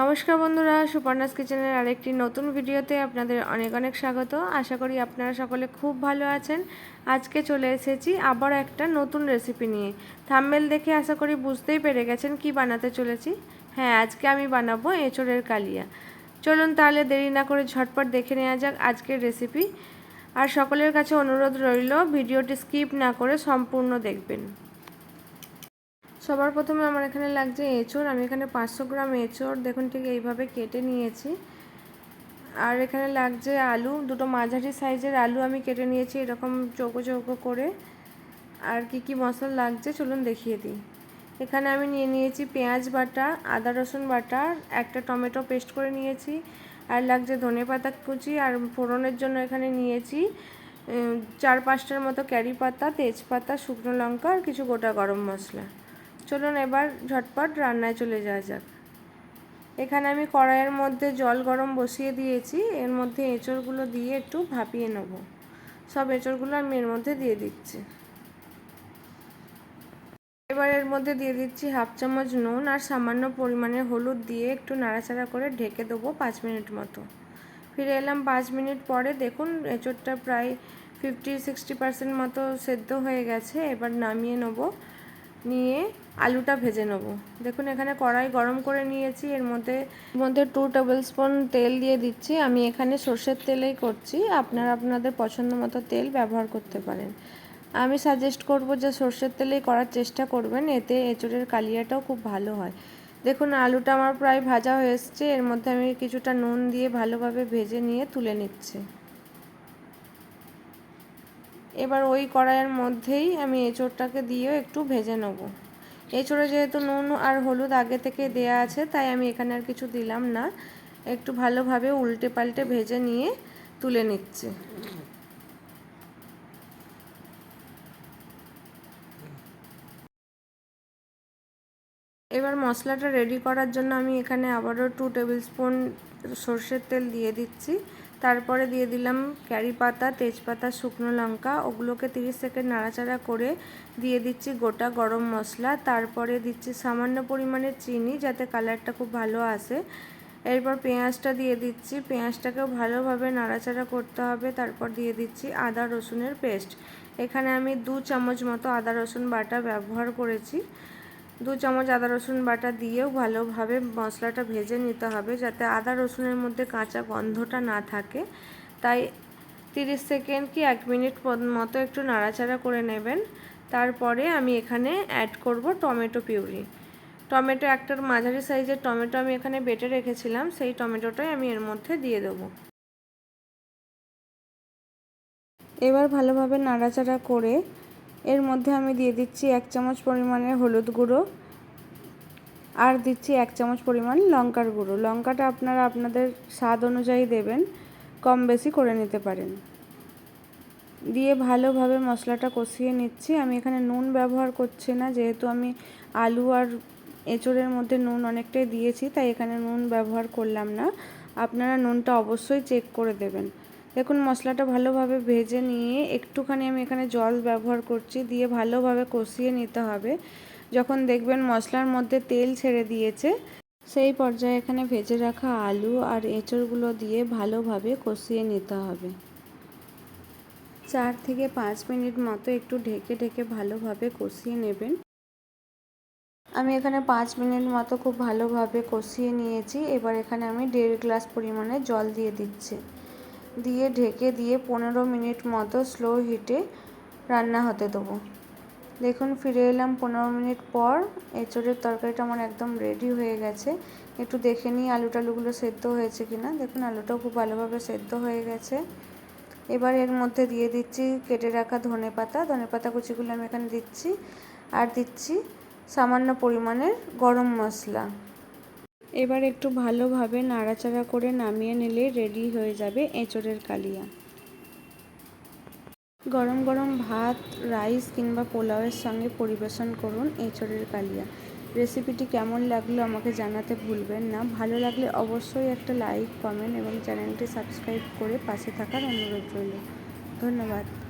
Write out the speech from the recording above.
নমস্কার বন্ধুরা, সুপর্ণাস কিচেনের আরেকটি নতুন ভিডিওতে আপনাদের অনেক অনেক স্বাগত। আশা করি আপনারা সকলে খুব ভালো আছেন। আজকে চলে এসেছি আবার একটা নতুন রেসিপি নিয়ে। থাম্বেল দেখে আশা করি বুঝতেই পেরে গেছেন কি বানাতে চলেছি। হ্যাঁ আজকে আমি বানাবো এঁচড়ের কালিয়া। চলুন তাহলে দেরি না করে ঝটপট দেখে নেওয়া যাক আজকের রেসিপি। আর সকলের কাছে অনুরোধ রইল, ভিডিওটি স্কিপ না করে সম্পূর্ণ দেখবেন। সবার প্রথমে আমার এখানে লাগছে এঁচড়, আমি এখানে পাঁচশো গ্রাম এঁচড়। দেখুন ঠিক এইভাবে কেটে নিয়েছি। আর এখানে লাগছে আলু, দুটো মাঝারি সাইজের আলু আমি কেটে নিয়েছি এরকম চৌকো চৌকো করে। আর কি কি মশলা লাগছে চলুন দেখিয়ে দিই। এখানে আমি নিয়ে নিয়েছি পেঁয়াজ বাটা, আদা রসুন বাটা, একটা টমেটো পেস্ট করে নিয়েছি। আর লাগছে ধনে পাতা কুচি, আর ফোড়নের জন্য এখানে নিয়েছি চার পাঁচটার মতো ক্যারি পাতা, তেজপাতা, শুকনো লঙ্কা, আর কিছু গোটা গরম মশলা। চলুন এবার ঝটপট রান্নায় চলে যাওয়া যাক। এখানে আমি কড়াইয়ের মধ্যে জল গরম বসিয়ে দিয়েছি। এর মধ্যে এঁচড়গুলো দিয়ে একটু ভাপিয়ে নেব। সব এঁচড়গুলো আমি এর মধ্যে দিয়ে দিচ্ছি। এবার এর মধ্যে দিয়ে দিচ্ছি হাফ চামচ নুন আর সামান্য পরিমাণে হলুদ দিয়ে একটু নাড়াচাড়া করে ঢেকে দেবো পাঁচ মিনিট মতো। ফিরে এলাম পাঁচ মিনিট পরে। দেখুন, এঁচড়টা প্রায় ফিফটি সিক্সটি পার্সেন্ট মতো সেদ্ধ হয়ে গেছে। এবার নামিয়ে নেব নিয়ে আলুটা ভেজে নেব। দেখুন, এখানে কড়াই গরম করে নিয়েছি। এর মধ্যে মধ্যে টু টেবিল স্পুন তেল দিয়ে দিচ্ছি। আমি এখানে সর্ষের তেলেই করছি। আপনারা আপনাদের পছন্দ মতো তেল ব্যবহার করতে পারেন। আমি সাজেস্ট করব যে সর্ষের তেলেই করার চেষ্টা করবেন। এতে এঁচড়ের কালিয়াটাও খুব ভালো হয়। দেখুন, আলুটা আমার প্রায় ভাজা হয়ে এসছে। এর মধ্যে আমি কিছুটা নুন দিয়ে ভালোভাবে ভেজে নিয়ে তুলে নিচ্ছি। এবার ওই কড়াইয়ের মধ্যেই আমি এঁচোড়টাকে দিয়েও একটু ভেজে নেব। এঁচোড়ে যেহেতু নুন আর হলুদ আগে থেকে দেয়া আছে, তাই আমি এখানে আর কিছু দিলাম না। একটু ভালোভাবে উল্টে পাল্টে ভেজে নিয়ে তুলে নিচ্ছি। এবার মশলাটা রেডি করার জন্য আমি এখানে আবারও টু টেবিল স্পুন সর্ষের তেল দিয়ে দিচ্ছি। তারপরে দিয়ে দিলাম ক্যারি পাতা, তেজপাতা, শুকনো লঙ্কা। ওগুলোকে 30 সেকেন্ড নাড়াচাড়া করে দিয়ে দিচ্ছি গোটা গরম মশলা। তারপরে দিচ্ছি সামান্য পরিমাণে চিনি যাতে কালারটা খুব ভালো আসে। এরপর পেঁয়াজটা দিয়ে দিচ্ছি। পেঁয়াজটাকেও ভালোভাবে নাড়াচাড়া করতে হবে। তারপর দিয়ে দিচ্ছি আদা রসুনের পেস্ট এখানে আমি দু চামচ মতো আদা রসুন বাটা ব্যবহার করেছি। দু চামচ আদা, রসুন বাটা দিয়েও ভালোভাবে মশলাটা ভেজে নিতে হবে যাতে আদা, রসুনের মধ্যে কাঁচা গন্ধটা না থাকে। তাই তিরিশ সেকেন্ড কি এক মিনিট মতো একটু নাড়াচাড়া করে নেবেন। তারপরে আমি এখানে অ্যাড করব টমেটো পিউরি। টমেটো একটার মাঝারি সাইজের টমেটো আমি এখানে বেটে রেখেছিলাম, সেই টমেটোটাই আমি এর মধ্যে দিয়ে দেবো। এবার ভালোভাবে নাড়াচাড়া করে এর মধ্যে আমি দিয়ে দিচ্ছি এক চামচ পরিমাণে হলুদ গুঁড়ো আর দিচ্ছি এক চামচ পরিমাণ লঙ্কার গুঁড়ো। লঙ্কাটা আপনারা আপনাদের স্বাদ অনুযায়ী দেবেন, কম বেশি করে নিতে পারেন। দিয়ে ভালোভাবে মশলাটা কষিয়ে নিচ্ছি। আমি এখানে নুন ব্যবহার করছি না, যেহেতু আমি আলু আর এঁচড়ের মধ্যে নুন অনেকটাই দিয়েছি, তাই এখানে নুন ব্যবহার করলাম না। আপনারা নুনটা অবশ্যই চেক করে দেবেন। দেখুন, মশলাটা ভালোভাবে ভেজে নিয়ে একটুখানি আমি এখানে জল ব্যবহার করছি, দিয়ে ভালোভাবে কষিয়ে নিতে হবে। যখন দেখবেন মশলার মধ্যে তেল ছেড়ে দিয়েছে, সেই পর্যায়ে এখানে ভেজে রাখা আলু আর এঁচড়গুলো দিয়ে ভালোভাবে কষিয়ে নিতে হবে। চার থেকে পাঁচ মিনিট মতো একটু ঢেকে ঢেকে ভালোভাবে কষিয়ে নেবেন। আমি এখানে পাঁচ মিনিট মতো খুব ভালোভাবে কষিয়ে নিয়েছি। এবার এখানে আমি দেড় গ্লাস পরিমাণে জল দিয়ে দিচ্ছি। দিয়ে ঢেকে দিয়ে পনেরো মিনিট মতো স্লো হিটে রান্না হতে দেবো। দেখুন, ফিরে এলাম পনেরো মিনিট পর। এঁচড়ের তরকারিটা আমার একদম রেডি হয়ে গেছে। একটু দেখে নিই আলু টালুগুলো সেদ্ধ হয়েছে কি না দেখুন, আলুটাও খুব ভালোভাবে সেদ্ধ হয়ে গেছে। এবার এর মধ্যে দিয়ে দিচ্ছি কেটে রাখা ধনে পাতা। ধনে পাতা কুচিগুলো আমি এখানে দিচ্ছি। আর দিচ্ছি সামান্য পরিমাণের গরম মশলা। এবার একটু ভালোভাবে নাড়াচাড়া করে নামিয়ে নিলে রেডি হয়ে যাবে এঁচড়ের কালিয়া। গরম গরম ভাত, রাইস কিংবা পোলাওয়ের সঙ্গে পরিবেশন করুন এঁচড়ের কালিয়া। রেসিপিটি কেমন লাগল আমাকে জানাতে ভুলবেন না। ভালো লাগলে অবশ্যই একটা লাইক, কমেন্ট এবং চ্যানেলটি সাবস্ক্রাইব করে পাশে থাকার অনুরোধ রইল। ধন্যবাদ।